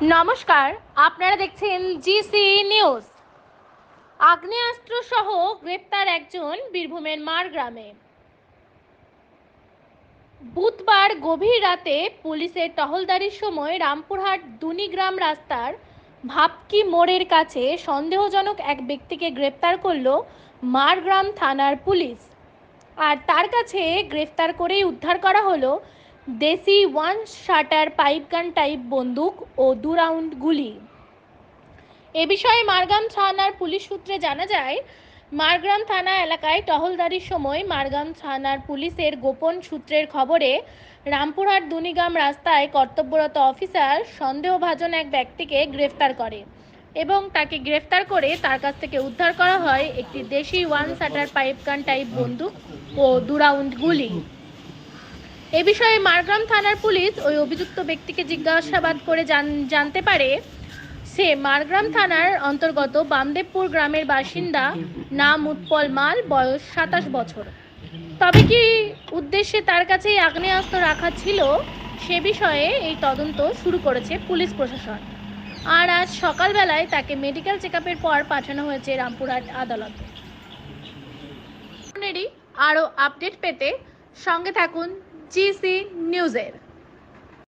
নমস্কার, আপনারা দেখছেন জিসি নিউজ আগ্নেয়াস্ত্র সহ গ্রেপ্তার একজন বীরভূমের মার গ্রামে। বুধবার গভীর রাতে পুলিশের টহলদারির সময় রামপুরহাট দুনিগ্রাম রাস্তার ভাবকি মোড়ের কাছে সন্দেহজনক এক ব্যক্তিকে গ্রেপ্তার করল মারগ্রাম থানার পুলিশ। আর তার কাছে গ্রেফতার করেই উদ্ধার করা হলো দেশি one shutter pipe gun type বন্দুক ও দু রাউন্ড গুলি। এ বিষয়ে মারগ্রাম থানার পুলিশ সূত্রে জানা যায়, মারগ্রাম থানা এলাকায় টহলদারির সময় মারগ্রাম থানার পুলিশের গোপন সূত্রের খবরে রামপুরহাট দুনিগাম রাস্তায় কর্তব্যরত অফিসার সন্দেহভাজন এক ব্যক্তিকে গ্রেফতার করে এবং তাকে গ্রেফতার করে তার কাছ থেকে উদ্ধার করা হয় একটি দেশি one shutter pipe gun type বন্দুক ও দু রাউন্ড গুলি। এ বিষয়ে মারগ্রাম থানার পুলিশ ওই অভিযুক্ত ব্যক্তিকে জিজ্ঞাসাবাদ করে জান- জানতে পারে সে মারগ্রাম থানার অন্তর্গত বামদেবপুর গ্রামের বাসিন্দা নাম উৎপল মাল, বয়স সাতাশ বছর। তবে কি উদ্দেশ্যে তার কাছে এই আগ্নেয়াস্ত্র রাখা ছিল? সে বিষয়ে এই তদন্ত শুরু করেছে পুলিশ প্রশাসন। আর আজ সকালবেলায় তাকে মেডিকেল চেক পর পাঠানো হয়েছে রামপুরহাট আদালতে। আরও আপডেট পেতে সঙ্গে থাকুন জিসি নিউজের